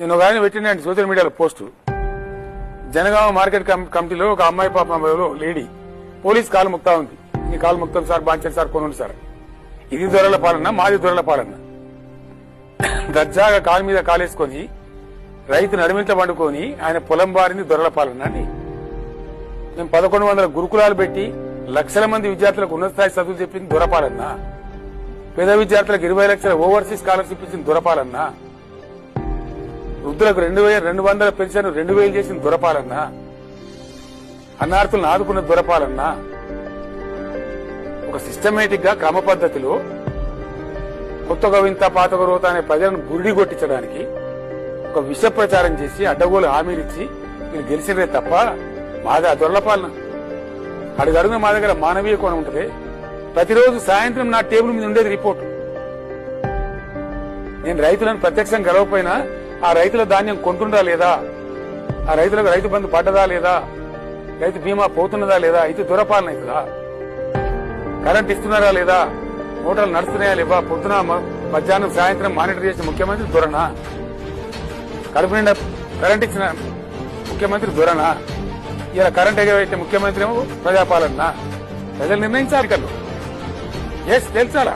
నేను ఒక ఆయన పెట్టినండి సోషల్ మీడియాలో పోస్టు. జనగామ మార్కెట్ కమిటీలో ఒక అమ్మాయి పాప లేడీ. పోలీస్ కాలు ముక్తా ఉంది. నీ కాలు ముక్తం సార్ బాంచండి సార్ కొనుండి సార్. ఇది దొరల పాలన మాది దొరల పాలన. దర్జాగా కాలు మీద కాలేసుకొని రైతు నడిమింట పండుకొని ఆయన పొలం బారింది దొరల పాలన అని మేము పదకొండు వందల గురుకులాలు పెట్టి లక్షల మంది విద్యార్థులకు ఉన్నత స్థాయి చదువులు చెప్పింది దొరపాలన్నా. పేద విద్యార్థులకు ఇరవై లక్షల ఓవర్సీస్ స్కాలర్షిప్ ఇచ్చిన దొరపాలన్నా. వృద్ధులకు రెండు వేల రెండు వందల పెన్షన్ రెండు వేలు చేసిన దొరపాలన్నా అన్నార్థులను ఆదుకున్న దొరపాలన్నా ఒక సిస్టమేటిక్గా క్రమ పద్ధతిలో కొత్తగా వింత పాత రోత అనే ప్రజలను గురిడి కొట్టించడానికి ఒక విష ప్రచారం చేసి అడ్డగోలు హామీలిచ్చి మీరు గెలిచినరే తప్ప మాది ఆ దొరలపాలన అడుగడుగున మా దగ్గర మానవీయ కోణం ఉంటుంది. ప్రతిరోజు సాయంత్రం నా టేబుల్ మీద ఉండేది రిపోర్ట్. నేను రైతులను ప్రత్యక్షం గెలవపోయినా ఆ రైతుల ధాన్యం కొంటుందా లేదా? ఆ రైతులకు రైతు బంధు పడ్డదా లేదా? రైతు బీమా పోతున్నదా లేదా? ఇది దురపాలన అవుతుందా? కరెంట్ ఇస్తున్నారా లేదా? హోటల్ నడుస్తున్నాయా లేవా? పొద్దున మధ్యాహ్నం సాయంత్రం మానిటర్ చేసిన ముఖ్యమంత్రి దొరనా కడుపు నిండా కరెంట్ ఇచ్చిన ముఖ్యమంత్రి దొరనా ఇలా కరెంట్ ఎగబెట్టే ముఖ్యమంత్రి ఏమో ప్రజాపాలన. ప్రజలు నిర్ణయించాలి కళ్ళు ఎస్ తెలుసాలా